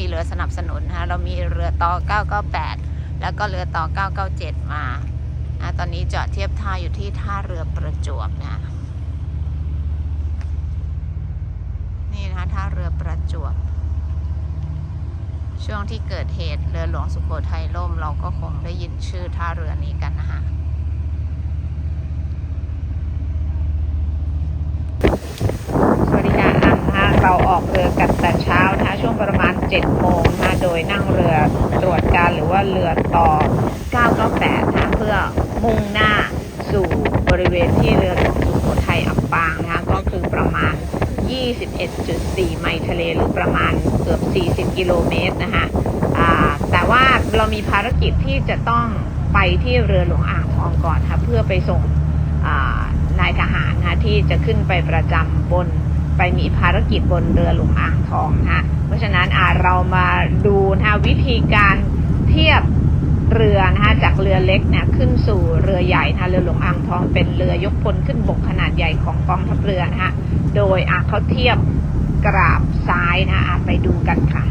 มีเรือสนับสนุนนะเรามีเรือต่อ 998 แล้วก็เรือต่อ 997 มานะตอนนี้จอดเทียบท่าอยู่ที่ท่าเรือประจวบนะนี่นะคะท่าเรือประจวบ ช่วงที่เกิดเหตุเรือหลวงสุโขทัยล่ม เราก็คงได้ยินชื่อท่าเรือนี้กันนะคะ สวัสดีค่ะอะนะคะ เราออกเรือกันแต่เช้านะคะช่วงประมาณ 7 โมงนะโดยนั่งเรือตรวจการหรือว่าเรือต่อ 998นะเพื่อมุ่งหน้าสู่บริเวณที่เรือหลวงสุโขทัยอับปางนะคะก็คือประมาณ 21.4 ไมล์ทะเลหรือประมาณเกือบ 40 กิโลเมตรนะคะแต่ว่าเรามีภารกิจที่จะต้องไปที่เรือหลวงอ่างทองก่อนค่ะเพื่อไปส่งนายทหารนะที่จะขึ้นไปประจำบน ไปมีภารกิจบนเรือหลวงอ่างทองนะเพราะฉะนั้นอาเรามาดูนะคะวิธีการเทียบเรือนะคะจากเรือเล็กเนี่ยขึ้นสู่เรือใหญ่นะเรือหลวงอ่างทองเป็นเรือยกพลขึ้นบกขนาดใหญ่ของกองทัพเรือนะคะโดยอาเขาเทียบกราบซ้ายนะคะไปดูกันค่ะ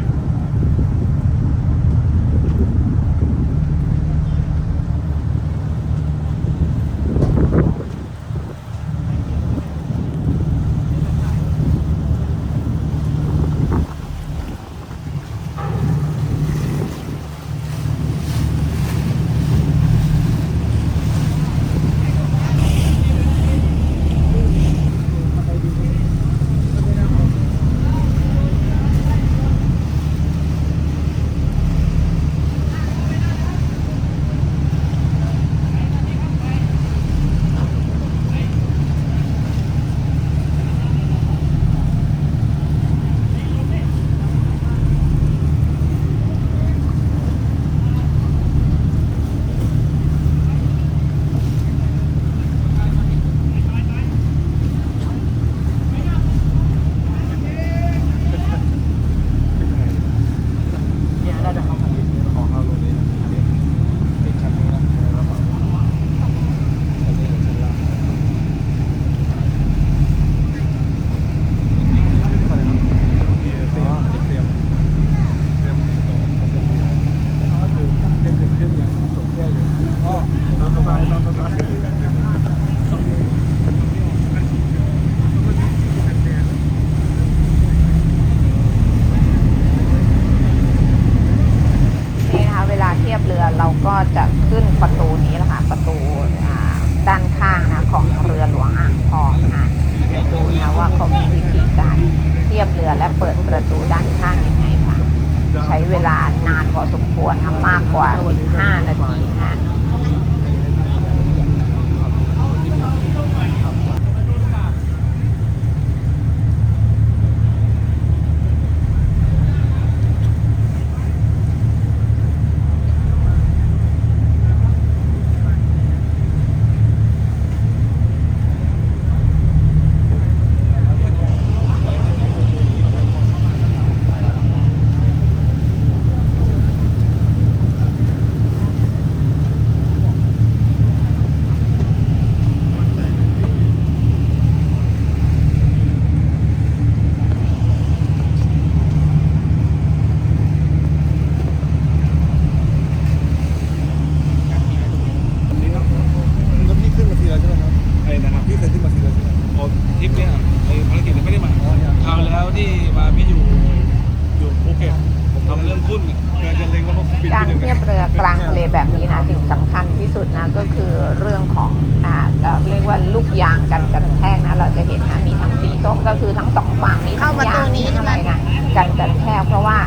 แบบนี้นะสิ่งสำคัญที่สุดนะก็คือเรื่องของอ่าเราเรียกว่าลูกยางกันกระแทกนะเราจะเห็นนะมีทั้งสีส้มก็คือทั้งสองฝั่งมีทั้งยางมีทั้งอะไรนะกันกระแทกเพราะว่า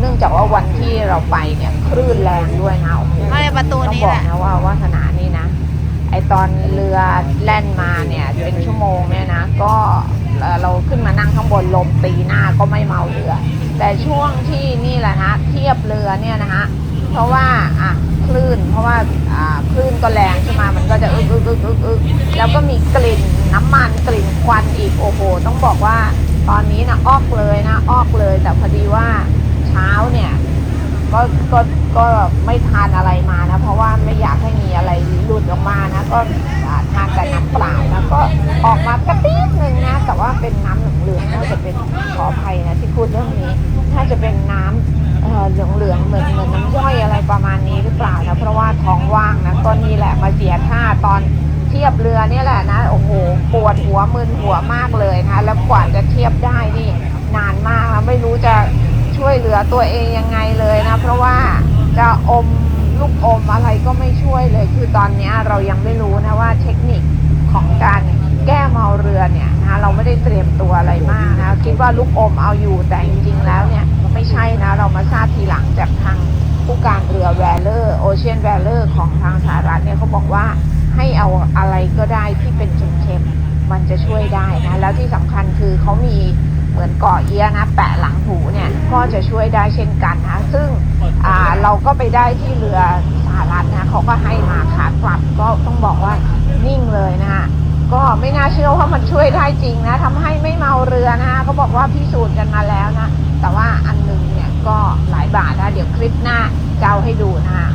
เนื่องจากว่าวันที่เราไปเนี่ยคลื่นแรงด้วยนะโอ้โห เข้าในประตูต้องนี้บอแหกละ นะว่าวาสนานี่นะ ไอตอนเรือแล่นมาเนี่ยเป็นชั่วโมงเนี่ยนะ ก็เอ่อเราขึ้นมานั่งข้างบนลมตีหน้าก็ไม่เมาเรือ แต่ช่วงที่นี่แหละนะเทียบเรือเนี่ยนะฮะ เพราะว่าอะคลื่น เพราะว่าอ่าคลื่นก็แรงใช่ไหมมันก็จะอึกอึกอึกอึกอึกแล้วก็มีกลิ่นน้ำมันกลิ่นควันอีกโอ้โหต้องบอกว่าตอนนี้นะออกเลยนะออกเลย แต่พอดีว่าเช้าเนี่ยก็ก็ก็ไม่ทานอะไรมานะ เพราะว่าไม่อยากให้มีอะไรหลุดออกมานะ ก็ทานแต่น้ำเปล่านะก็ออกมากระติ๊ดหนึ่งนะ แต่ว่าเป็นน้ำเหลืองๆน่าจะเป็นขออภัยนะที่พูดเป็นน้ำเอ่อ เหลืองๆเหมือนเหมือนน้ำย่อยอะไรประมาณนี้หรือเปล่านะเพราะว่าท้องว่างนะก็นี่แหละมาเสียท่าตอนเทียบเรือเนี่ยแหละนะโอ้โหปวดหัวมึนหัวมากเลยนะแล้วกว่าจะเทียบได้นี่นานมากนะไม่รู้จะช่วยเหลือตัวเองยังไงเลยนะเพราะว่าจะอมลูกอมอะไรก็ไม่ช่วยเลย คือตอนนี้เรายังไม่รู้นะว่าเทคนิคของการแก้เมาเรือเนี่ยนะเราไม่ได้เตรียมตัวอะไรมากนะคิดว่าลูกอมเอาอยู่แต่จริงๆแล้วเนี่ย ไม่ใช่นะ เรามาทราบทีหลังจากทางผู้การเรือแวลเลอร์โอเชียนแวลเลอร์ของทางสหรัฐเนี่ยเขาบอกว่าให้เอาอะไรก็ได้ที่เป็นเค็มๆมันจะช่วยได้นะ แล้วที่สำคัญคือเขามีเหมือนเกาะเอี้ยนะ แปะหลังหูเนี่ยก็จะช่วยได้เช่นกันนะ ซึ่งเราก็ไปได้ที่เรือสหรัฐนะเขาก็ให้มาขากลับก็ต้องบอกว่านิ่งเลยนะคะก็ไม่น่าเชื่อว่ามันช่วยได้จริงนะทำให้ไม่เมาเรือนะเขาบอกว่าพิสูจน์กันมาแล้วนะ แต่ว่าอันหนึงเนี่ยก็หลายบาทนะเดี๋ยวคลิปหน้าจะเอาให้ดูนะคะ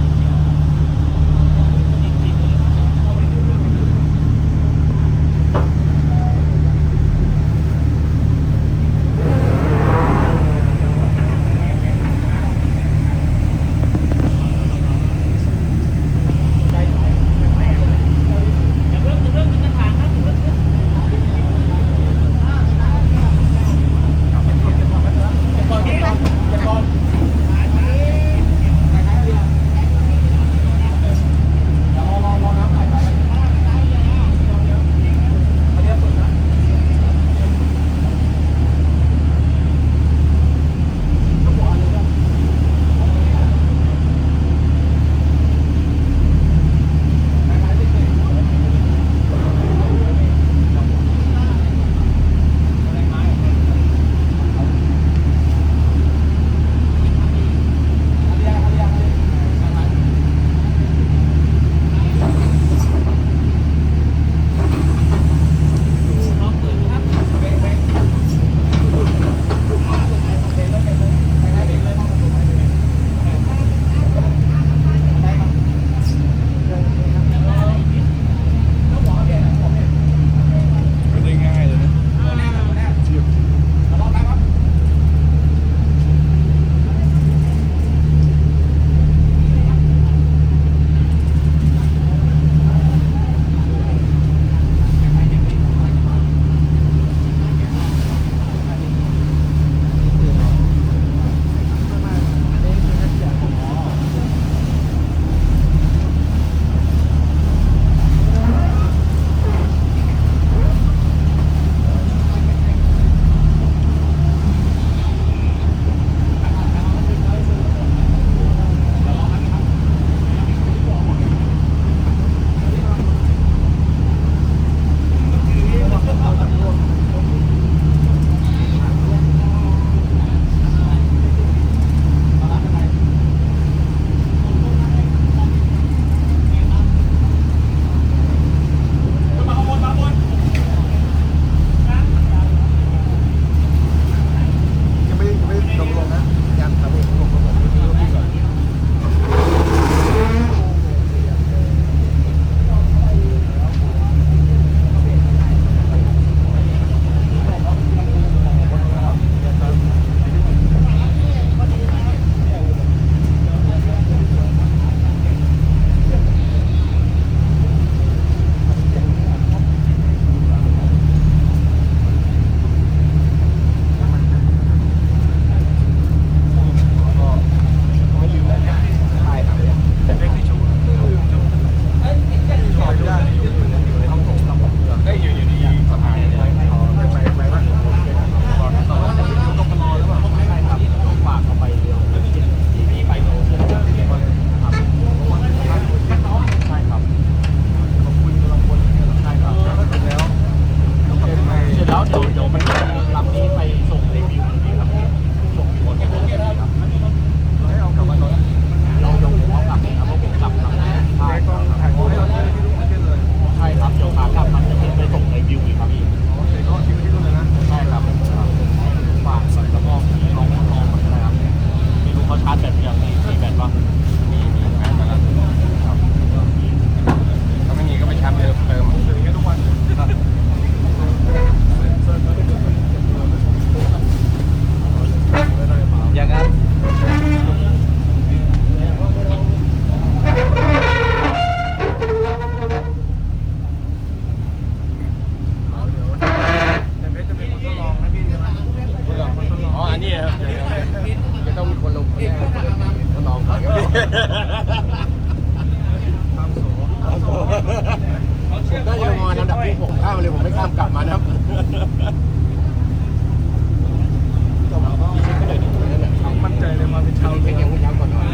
เป็นเช็คยังไงก่อนหน่อย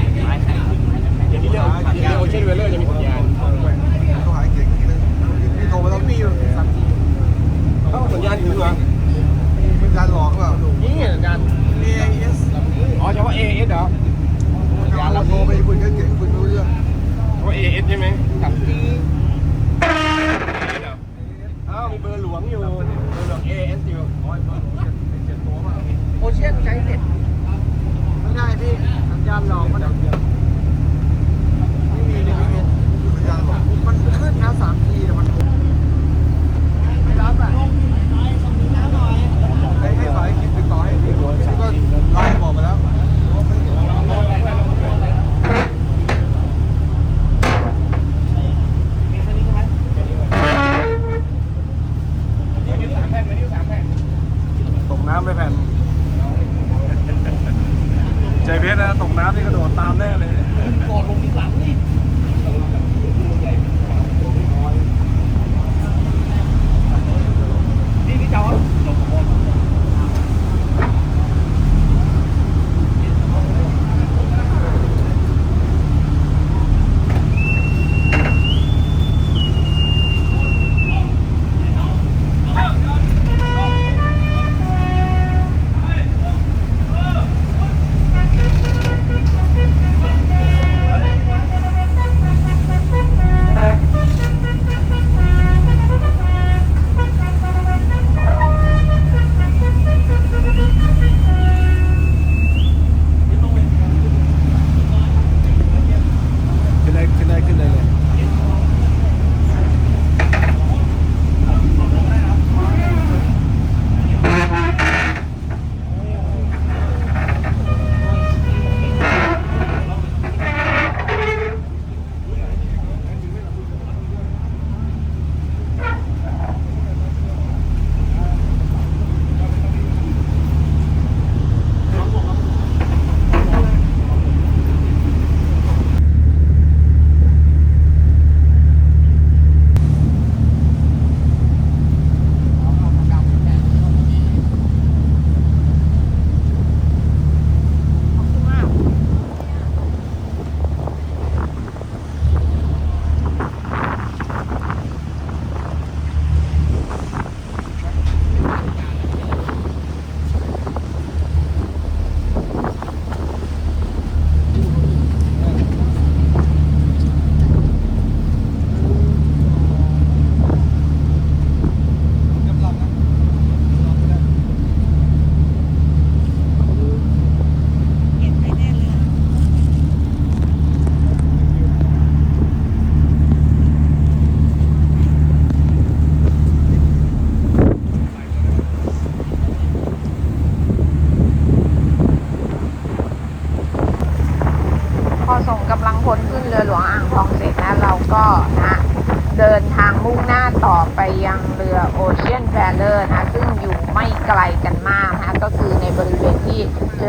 อย่างที่เรื่องอย่างที่โอเชียนเวลเลอร์จะมี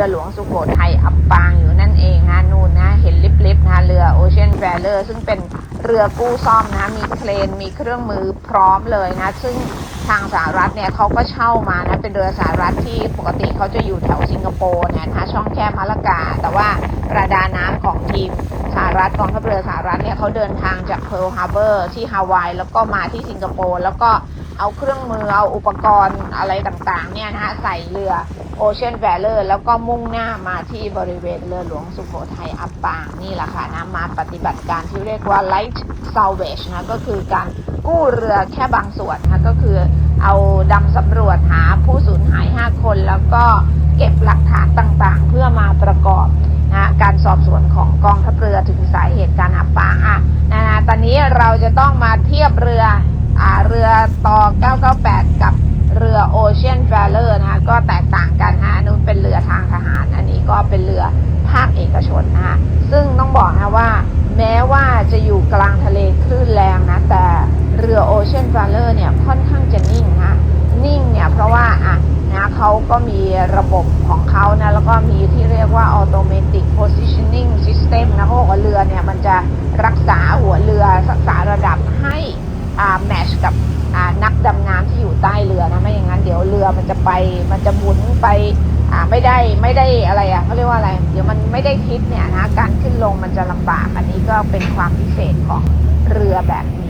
รือหลวงสุโขทัยอับปางอยู่นั่นเองนะนู่นนะเห็นลิบๆนะเรือโอเชียนแ a ลเลอร์ซึ่งเป็นเรือกู้ซ่อมนะมีเครนมีเครื่องมือพร้อมเลยนะ ซึ่งทางสหรัฐเนี่ยเขาก็เช่ามานะเป็นเรือสหรัฐที่ปกติเขาจะอยู่แถวสิงคโปร์เนี่ยนะช่องแคบมะละกา แต่ว่าประดาน้ำของทีมสหรัฐกองทัพเรือสหรัฐเนี่ยเขาเดินทางจากเพิร์ลฮาร์เบอร์ที่ฮาวายแล้วก็มาที่สิงคโปร์แล้วก็เอาเครื่องมือเอาอุปกรณ์อะไรต่างๆเนี่ยนะฮะใส่เรือ โอเชียนแ a ลเลอร์แล้วก็มุ่งหน้ามาที่บริเวณเรือหลวงสุโขทัยอับปางนี่แหละค่ะนะมาปฏิบัติการที่เรียกว่า light salvage นะก็คือการกู้เรือแค่บางส่วนนะก็คือเอาดำสำรวจหาผู้สูญหาย 5 คน แล้วก็เก็บหลักฐานต่างๆ เพื่อมาประกอบนะการสอบสวนของกองทัพเรือถึงสาเหตุการอับปางอะนะนะตอนนี้เราจะต้องมาเทียบเรืออ่าเรือต่อ 998 กับ เรือโอเชียนแ a ลเลอร์นะคะก็แตกต่างกันฮะนู่นเป็นเรือทางทหาร อันนี้ก็เป็นเรือภาคเอกชนนะคะซึ่งต้องบอกนะว่า แม้ว่าจะอยู่กลางทะเลคลื่นแรงนะ แต่เรือโอเชียนแ a ลเลอร์เนี่ยค่อนข้างจะนิ่งนะนิ่งเนี่ยเพราะว่าอะนะเขาก็มีระบบของเขานะแล้วก็มีที่เรียกว่า automatic positioning system นะเขาบอกว่าเรือเนี่ยมันจะรักษาหัวเรือรักษาระดับ ไปมันจะหมุนไปอ่าไม่ได้ไม่ได้อะไรอะเขาเรียกว่าอะไร เดี๋ยวมันไม่ได้คิดเนี่ยนะการขึ้นลงมันจะลำบาก อันนี้ก็เป็นความพิเศษของเรือแบบนี้